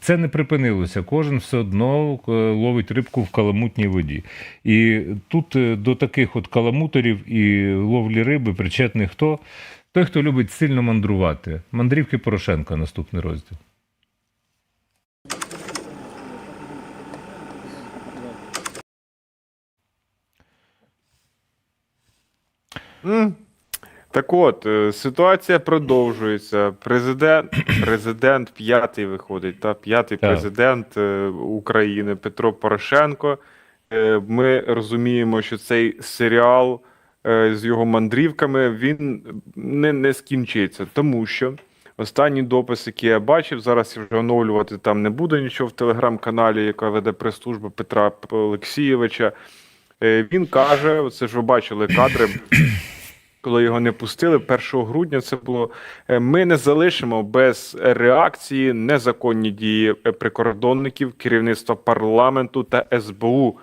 це не припинилося. Кожен все одно е, ловить рибку в каламутній воді. І тут е, до таких от каламуторів і ловлі риби причетний хто? Той, хто любить сильно мандрувати. Мандрівки Порошенка наступний розділ. М. Так от, е, ситуація продовжується. Президент, президент п'ятий виходить, та п'ятий президент е, України Петро Порошенко. Е, Ми розуміємо, що цей серіал з його мандрівками він не, не скінчиться, тому що останній допис, який я бачив, зараз я вже оновлювати там не буду нічого в телеграм-каналі, яка веде прес-служба Петра Олексійовича. Він каже: це ж ви бачили кадри коли його не пустили 1 грудня. Це було е, ми не залишимо без реакції незаконні дії е, прикордонників, керівництва парламенту та СБУ,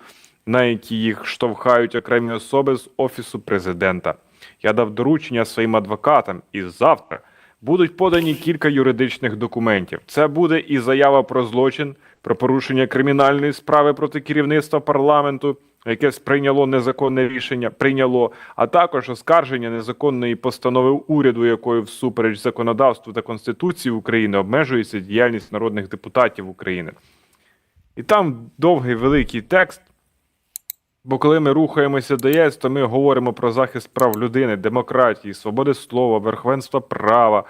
на які їх штовхають окремі особи з офісу президента. Я дав доручення своїм адвокатам, і завтра будуть подані кілька юридичних документів. Це буде і заява про злочин, про порушення кримінальної справи проти керівництва парламенту, яке сприйняло незаконне рішення, прийняло, а також оскарження незаконної постанови уряду, якою всупереч законодавству та конституції України обмежується діяльність народних депутатів України. І там довгий великий текст. Бо коли ми рухаємося до ЄС, то ми говоримо про захист прав людини, демократії, свободи слова, верховенства права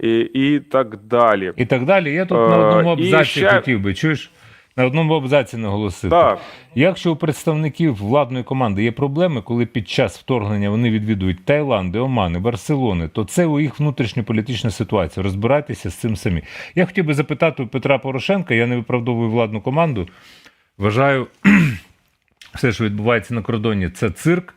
і, і так далі. І так далі. Я тут Е, на одному і абзаці ще- хотів би, чуєш? На одному абзаці наголосити. Так. Якщо у представників владної команди є проблеми, коли під час вторгнення вони відвідують Таїланди, Омани, Барселони, то це у їх внутрішньополітична ситуація. Розбирайтеся з цим самі. Я хотів би запитати у Петра Порошенка, я не виправдовую владну команду. Вважаю, все, що відбувається на кордоні, це цирк.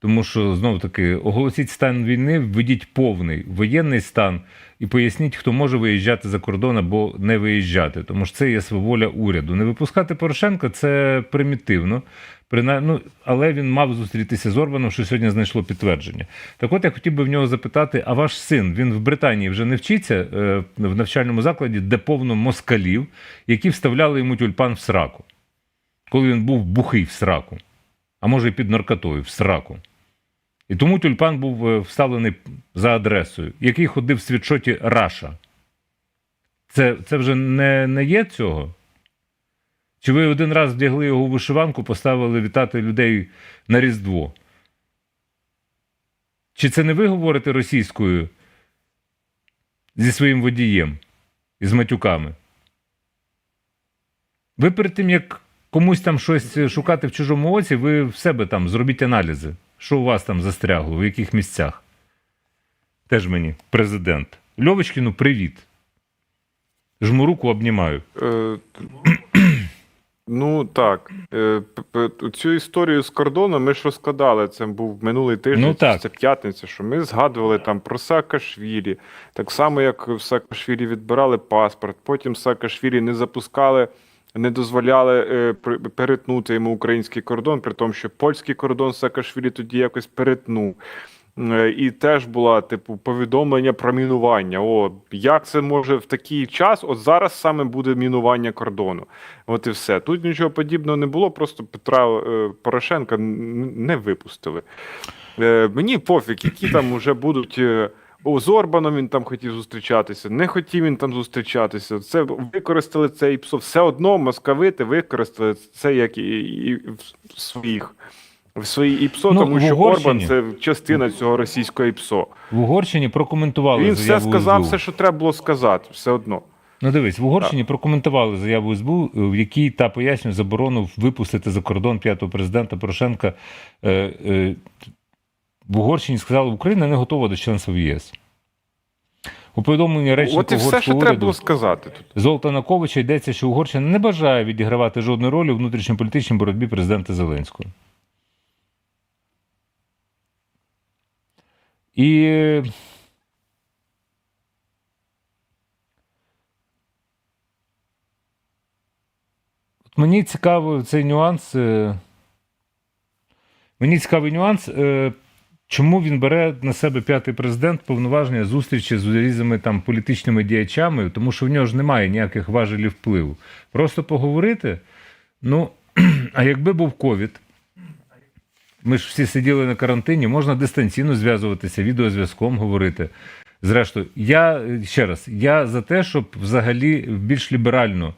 Тому що знову таки оголосіть стан війни, введіть повний воєнний стан і поясніть, хто може виїжджати за кордон або не виїжджати, тому що це є сваволя уряду. Не випускати Порошенка це примітивно, ну, але він мав зустрітися з Орбаном, що сьогодні знайшло підтвердження. Так от я хотів би в нього запитати: а ваш син він в Британії вже не вчиться е, в навчальному закладі, де повно москалів, які вставляли йому тюльпан в сраку, коли він був бухий в сраку, а може і під наркотою в сраку. І тому тюльпан був е, вставлений за адресою, який ходив в світшоті Раша. Це, це вже не, не є цього? Чи ви один раз вдягли його у вишиванку, поставили вітати людей на Різдво? Чи це не ви говорите російською зі своїм водієм і з матюками? Ви перед тим, як комусь там щось шукати в чужому оці, ви в себе там зробіть аналізи. Що у вас там застрягло, в яких місцях? Теж мені, президент. Льовочкіну, привіт. Жму руку, обнімаю. Е, ну так. Е, цю історію з кордоном ми ж розкладали. Це був минулий тиждень, Ну, так. це п'ятниця, що ми згадували там про Саакашвілі. Так само, як в Саакашвілі відбирали паспорт, потім Саакашвілі не запускали. Не дозволяли е, перетнути йому український кордон, при тому, що польський кордон Саакашвілі тоді якось перетнув. Е, І теж була типу повідомлення про мінування. О, як це може в такий час? От зараз саме буде мінування кордону. От і все. Тут нічого подібного не було, просто Петра е, Порошенка не випустили. Е, Мені пофіг, які там вже будуть. Е, О, з Орбаном він там хотів зустрічатися, не хотів він там зустрічатися. Це використали це ІПСО. Все одно московити використали це як і, і в своїх. В своїй ІПСО, Ну, тому що Орбан це частина цього російського ІПСО. В Угорщині прокоментували Він все сказав, СБУ. все, що треба було сказати, все одно. Ну дивись, в Угорщині прокоментували заяву СБУ, в якій та пояснює заборону випустити за кордон п'ятого президента Порошенка. Е, е, в Угорщині сказали, Україна не готова до членства в ЄС. У повідомленні речника От і все, що угорського треба було сказати тут. Золтана Ковича йдеться, що Угорщина не бажає відігравати жодної ролі у внутрішньополітичній боротьбі президента Зеленського. І е, от мені цікаво цей нюанс. е, Мені цікавий нюанс. Чому він бере на себе п'ятий президент повноваження зустрічі з різними там політичними діячами? Тому що в нього ж немає ніяких важелів впливу. Просто поговорити. Ну, а якби був ковід, ми ж всі сиділи на карантині, можна дистанційно зв'язуватися, відеозв'язком говорити. Зрештою, я ще раз, я за те, щоб взагалі більш ліберально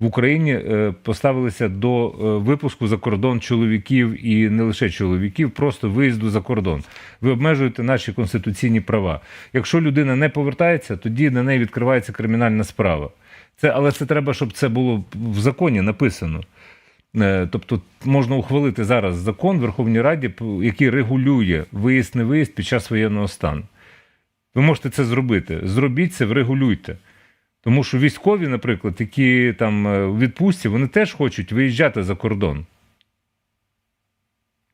в Україні е, поставилися до е, випуску за кордон чоловіків і не лише чоловіків, просто виїзду за кордон. Ви обмежуєте наші конституційні права. Якщо людина не повертається, тоді на неї відкривається кримінальна справа. Це, але це треба, щоб це було в законі написано. Е, Тобто можна ухвалити зараз закон в Верховній Раді, який регулює виїзд не виїзд під час воєнного стану. Ви можете це зробити. Зробіть це, врегулюйте. Тому що військові, наприклад, які там е, у відпустці, вони теж хочуть виїжджати за кордон.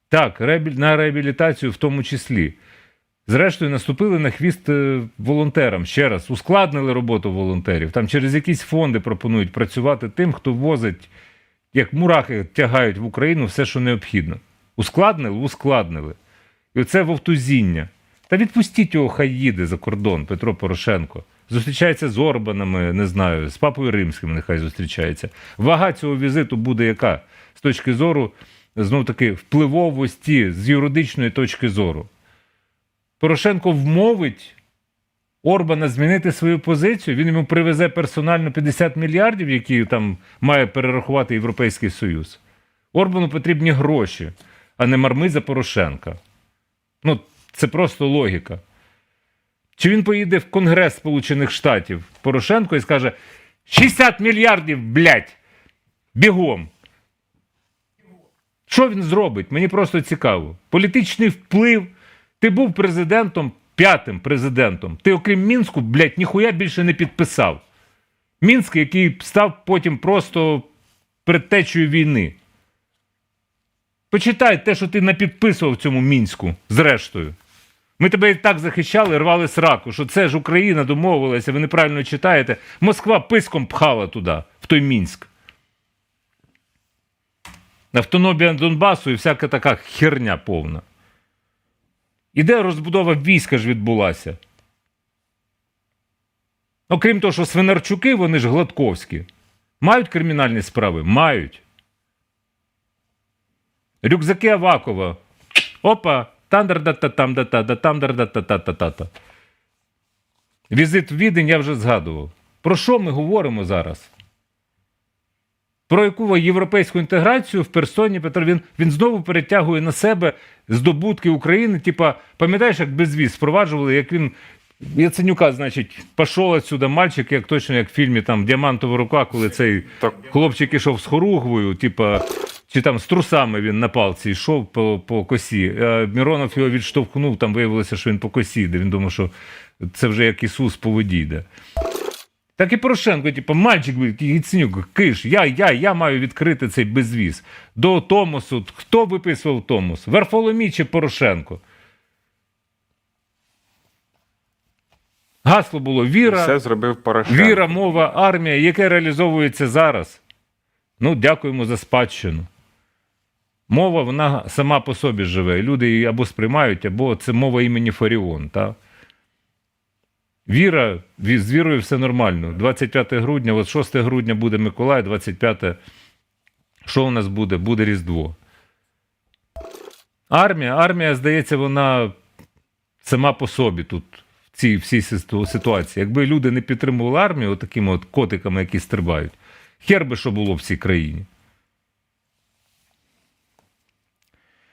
Так, на реабілітацію в тому числі. Зрештою, наступили на хвіст е, волонтерам ще раз, ускладнили роботу волонтерів. Там через якісь фонди пропонують працювати тим, хто возить, як мурахи тягають в Україну все, що необхідно. Ускладнили, ускладнили. І оце вовтузіння. Та відпустіть його, хай їде за кордон, Петро Порошенко. Зустрічається з Орбанами, не знаю, з Папою Римським нехай зустрічається. Вага цього візиту буде яка? З точки зору, знов таки, впливовості з юридичної точки зору. Порошенко вмовить Орбана змінити свою позицію, він йому привезе персонально 50 мільярдів, які там має перерахувати Європейський Союз. Орбану потрібні гроші, а не мармиза Порошенка. Ну, це просто логіка. Чи він поїде в Конгрес Сполучених Штатів Порошенко і скаже: 60 мільярдів, блядь, бігом. Що він зробить? Мені просто цікаво. Політичний вплив. Ти був президентом, п'ятим президентом. Ти, окрім Мінську, блядь, ніхуя більше не підписав. Мінськ, який став потім просто предтечею війни. Почитай те, що ти напідписував в цьому мінську, зрештою. Ми тебе так захищали, рвали сраку, що це ж Україна домовилася, ви неправильно читаєте. Москва писком пхала туди, в той Мінськ. Автономія Донбасу і всяка така херня повна. І де розбудова війська ж відбулася? Окрім того, що Свинарчуки, вони ж гладковські. Мають кримінальні справи? Мають. Рюкзаки Авакова. Опа, тандер да та там да та да тандер да та та та та та Візит в Відень я вже згадував. Про що ми говоримо зараз? Про яку європейську інтеграцію в персоні Петро він, він знову перетягує на себе здобутки України. Типа, пам'ятаєш, як безвіз впроваджували, як він Яценюка, значить, пішов отсюда мальчик, як точно як в фільмі там Діамантова рука, коли цей Так. хлопчик ішов з хоругвою, типа, чи там з трусами він на палці йшов по, по косі. А Міронов його відштовхнув, там виявилося, що він по косі йде. Він думав, що це вже як Ісус по воді йде. Так і Порошенко, типу, мальчик, Яценюк, киш, я, я, я маю відкрити цей безвіз. До Томосу. Хто виписував Томос? Варфоломій чи Порошенко? Гасло було віра. Все зробив Порошенко. Віра, мова, армія, яке реалізовується зараз. Ну, дякуємо за спадщину. Мова, вона сама по собі живе. Люди її або сприймають, або це мова імені Фаріон. Та? Віра, з вірою все нормально. 25 грудня, от 6 грудня буде Миколай, 25. Що у нас буде? Буде Різдво. Армія, армія, здається, вона сама по собі тут, в цій всій ситуації. Якби люди не підтримували армію, от такими от котиками, які стрибають, хер би що було в цій країні.